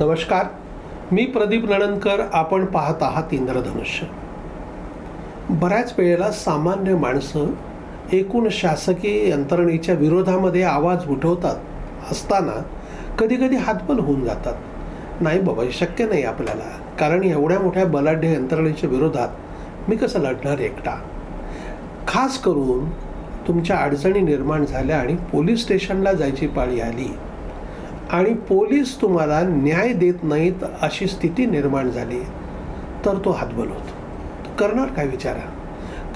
नमस्कार. मी प्रदीप नणंदकर आपण पाहत आहात इंद्रधनुष्य. बऱ्याच वेळेला सामान्य माणसं एकूण शासकीय यंत्रणेच्या विरोधामध्ये आवाज उठवतात असताना कधीकधी हातबल होऊन जातात. नाही बाबा शक्य नाही आपल्याला कारण एवढ्या मोठ्या बलाढ्य यंत्रणेच्या विरोधात मी कसं लढणार एकटा? खास करून तुमच्या अडचणी निर्माण झाल्या आणि पोलीस स्टेशनला जायची पाळी आली. आणि पोलीस तुम्हाला न्याय देत नाहीत अशी स्थिती निर्माण झाली. तर तो हातबल होतो. करणार काय विचारा?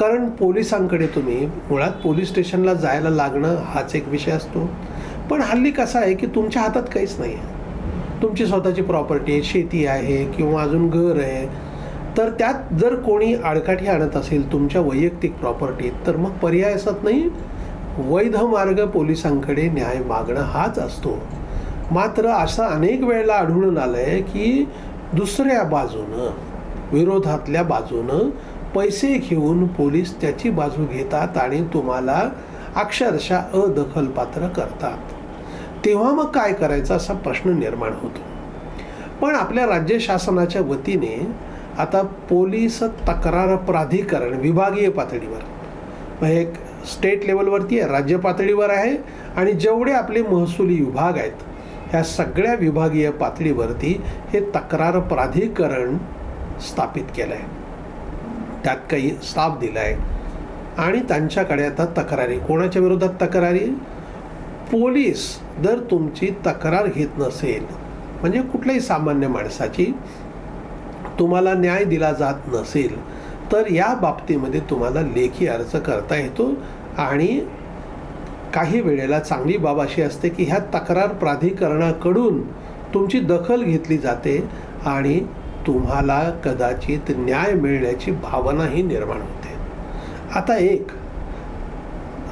कारण पोलिसांकडे तुम्ही मुळात पोलीस स्टेशनला जायला लागणं हाच एक विषय असतो. पण हल्ली कसा आहे की तुमच्या हातात काहीच नाही आहे. तुमची स्वतःची प्रॉपर्टी आहे शेती आहे किंवा अजून घर आहे. तर त्यात जर कोणी आडकाठी आणत असेल तुमच्या वैयक्तिक प्रॉपर्टीत तर मग पर्याय असत नाही. वैध मार्ग पोलिसांकडे न्याय मागणं हाच असतो. मात्र असं अनेक वेळेला आढळून आलं आहे की दुसऱ्या बाजूनं विरोधातल्या बाजूनं पैसे घेऊन पोलीस त्याची बाजू घेतात आणि तुम्हाला अक्षरशः अदखलपात्र करतात. तेव्हा मग काय करायचा असा प्रश्न निर्माण होतो. पण आपल्या राज्य शासनाच्या वतीने आता पोलीस तक्रार प्राधिकरण विभागीय पातळीवर म्हणजे एक स्टेट लेवलवरती आहे राज्य पातळीवर आहे आणि जेवढे आपले महसुली विभाग आहेत ह्या सगळ्या विभागीय पातळीवरती हे तक्रार प्राधिकरण स्थापित केलं आहे त्यात काही स्टाफ दिला आहे आणि त्यांच्याकडे आता तक्रारी कोणाच्या विरोधात तक्रारी? पोलीस जर तुमची तक्रार घेत नसेल म्हणजे कुठल्याही सामान्य माणसाची तुम्हाला न्याय दिला जात नसेल तर या बाबतीमध्ये तुम्हाला लेखी अर्ज करता येतो आणि काही वेळेला चांगली बाब अशी असते की ह्या तक्रार प्राधिकरणाकडून तुमची दखल घेतली जाते आणि तुम्हाला कदाचित न्याय मिळण्याची भावनाही निर्माण होते. आता एक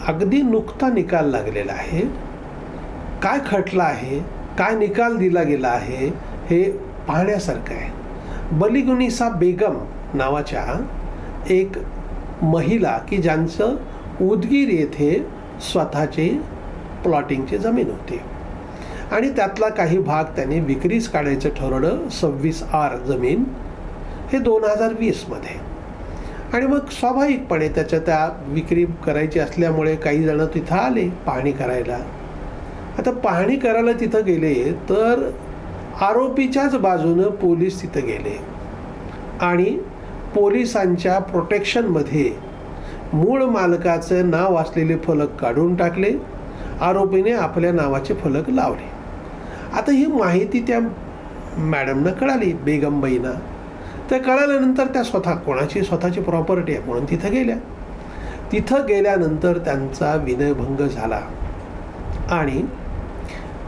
अगदी नुकता निकाल लागलेला आहे. काय खटला आहे? काय निकाल दिला गेला आहे? हे पाहण्यासारखं आहे. बलिगुनिसा बेगम नावाच्या एक महिला की ज्यांचं उदगीर येथे स्वतःची प्लॉटिंगची जमीन होती. आणि त्यातला काही भाग त्यांनी विक्रीस काढायचं ठरवलं सव्वीस आर जमीन हे दोन हजार वीसमध्ये आणि मग स्वाभाविकपणे त्याच्या त्या विक्री करायची असल्यामुळे काही जण तिथं आले पाहणी करायला. आता पाहणी करायला तिथं गेले तर आरोपीच्याच बाजूनं पोलीस तिथं गेले. आणि पोलिसांच्या प्रोटेक्शनमध्ये मूळ मालकाचं नाव असलेले फलक काढून टाकले. आरोपीने आपल्या नावाचे फलक लावले. आता ही माहिती त्या मॅडमनं कळाली बेगमबाईंना. तर कळाल्यानंतर त्या स्वतः कोणाची स्वतःची प्रॉपर्टी आहे म्हणून तिथं गेल्या. तिथं गेल्यानंतर त्यांचा विनयभंग झाला. आणि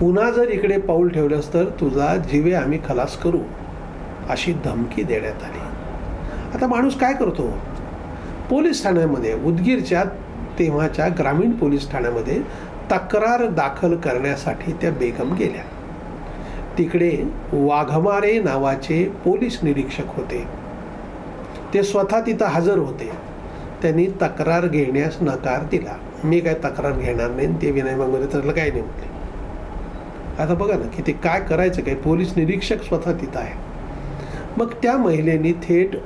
पुन्हा जर इकडे पाऊल ठेवलंस तर तुझा जीवे आम्ही खलास करू अशी धमकी देण्यात आली. आता माणूस काय करतो? पोलीस ठाण्यामध्ये उदगीरच्या तेव्हाच्या ग्रामीण पोलीस ठाण्यामध्ये तक्रार दाखल करण्यासाठी त्या बेगम गेल्या. तिकडे वाघमारे नावाचे पोलीस निरीक्षक होते. ते स्वतः तिथं हजर होते. त्यांनी तक्रार घेण्यास नकार दिला. मी काय तक्रार घेणार नाही ते विनय मागवले तर काय नाही म्हटले. आता बघा ना की ते काय करायचं? काय पोलीस निरीक्षक स्वतः तिथं आहे. मग त्या महिलेने थेट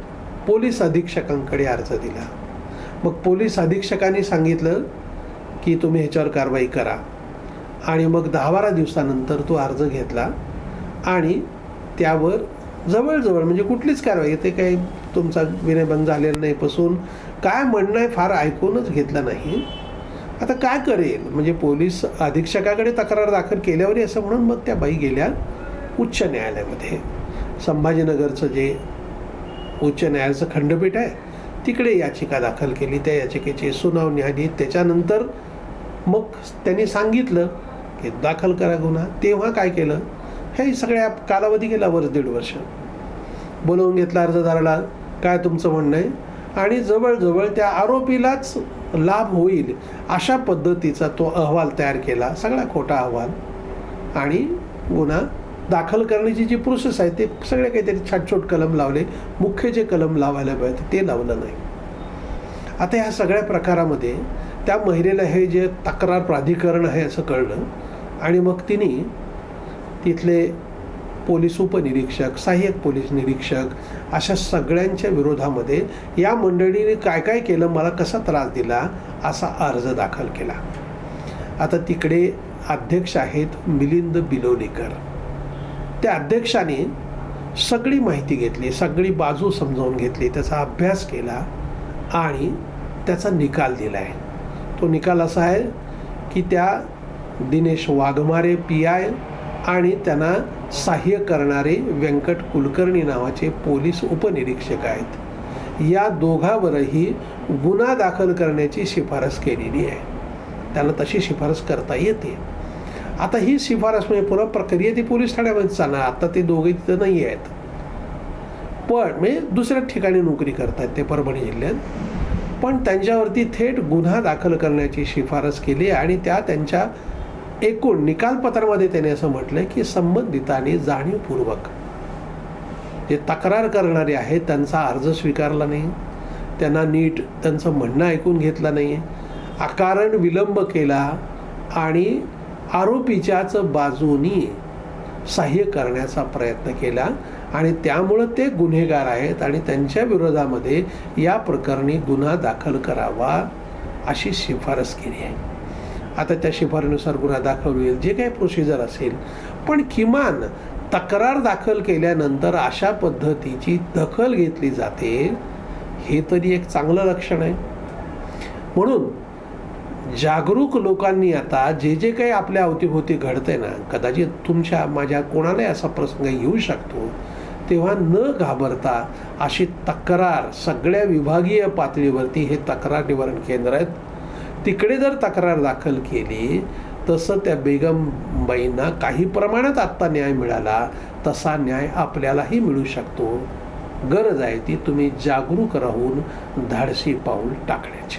पोलीस अधीक्षकांकडे अर्ज दिला. मग पोलीस अधीक्षकांनी सांगितलं की तुम्ही ह्याच्यावर कारवाई करा. आणि मग दहा बारा दिवसानंतर तो अर्ज घेतला. आणि त्यावर जवळजवळ म्हणजे कुठलीच कारवाई ते काही तुमचा विनयभंग झालेला नाही बसून. काय म्हणणं आहे फार ऐकूनच घेतलं नाही. आता काय करेल? म्हणजे पोलीस अधीक्षकाकडे तक्रार दाखल केल्यावरही असं म्हणून मग त्या बाई गेल्या उच्च न्यायालयामध्ये. संभाजीनगरचं जे उच्च न्यायालयाचं खंडपीठ आहे. तिकडे याचिका दाखल केली. त्या याचिकेची सुनावणी आली त्याच्यानंतर मग त्यांनी सांगितलं की दाखल करा गुन्हा. तेव्हा काय केलं? हे सगळ्या कालावधी गेला वर्ष दीड वर्ष. बोलवून घेतला अर्जदाराला काय तुमचं म्हणणं आहे? आणि जवळजवळ त्या आरोपीलाच लाभ होईल अशा पद्धतीचा तो अहवाल तयार केला. सगळा खोटा अहवाल. आणि गुन्हा दाखल करण्याची जी प्रोसेस आहे ते सगळे काहीतरी छाटछोट कलम लावले. मुख्य जे कलम लावायला पाहिजे ते लावलं नाही. आता ह्या सगळ्या प्रकारामध्ये त्या महिलेला हे जे तक्रार प्राधिकरण आहे असं कळलं. आणि मग तिने तिथले पोलीस उपनिरीक्षक सहाय्यक पोलीस निरीक्षक अशा सगळ्यांच्या विरोधामध्ये या मंडळीने काय काय केलं मला कसा त्रास दिला असा अर्ज दाखल केला. आता तिकडे अध्यक्ष आहेत मिलिंद बिलोलीकर त्या अध्यक्षाने सगळी माहिती घेतली सगळी बाजू समजावून घेतली त्याचा अभ्यास केला आणि त्याचा निकाल दिला आहे तो निकाल असा आहे की त्या दिनेश वाघमारे पी आय आणि त्यांना सहाय्य करणारे व्यंकट कुलकर्णी नावाचे पोलीस उपनिरीक्षक आहेत. या दोघांवरही गुन्हा दाखल करण्याची शिफारस केलेली आहे. त्यांना तशी शिफारस करता येते. आता ही शिफारस म्हणजे पुन्हा प्रक्रिया ती पोलीस ठाण्यामध्ये चालणार. आता ते दोघे तिथं नाही आहेत. पण म्हणजे दुसऱ्या ठिकाणी नोकरी करतात ते परभणी जिल्ह्यात. पण त्यांच्यावरती थेट गुन्हा दाखल करण्याची शिफारस केली आणि त्या त्यांच्या एकूण निकालपत्रामध्ये त्याने असं म्हटलं की संबंधितांनी जाणीवपूर्वक जे तक्रार करणारे आहेत त्यांचा अर्ज स्वीकारला नाही. त्यांना नीट त्यांचं म्हणणं ऐकून घेतलं नाही. अकारण विलंब केला आणि आरोपीच्याच बाजूनी सहाय्य करण्याचा प्रयत्न केला आणि त्यामुळं ते गुन्हेगार आहेत आणि त्यांच्या विरोधामध्ये या प्रकरणी गुन्हा दाखल करावा अशी शिफारस केली आहे. आता त्या शिफारनुसार गुन्हा दाखल होईल जे काही प्रोसिजर असेल पण किमान तक्रार दाखल केल्यानंतर अशा पद्धतीची दखल घेतली जाते हे तरी एक चांगलं लक्षण आहे. म्हणून जागरूक लोकांनी आता जे जे काही आपल्या अवतीभोवती घडतंय ना कदाचित तुमच्या माझ्या कोणालाही असा प्रसंग येऊ शकतो तेव्हा न घाबरता अशी तक्रार सगळ्या विभागीय पातळीवरती हे तक्रार निवारण केंद्र आहेत. तिकडे जर तक्रार दाखल केली तसं त्या बेगमबाईंना काही प्रमाणात आत्ता न्याय मिळाला तसा न्याय आपल्यालाही मिळू शकतो. गरज आहे ती तुम्ही जागरूक राहून धाडसी पाऊल टाकण्याची.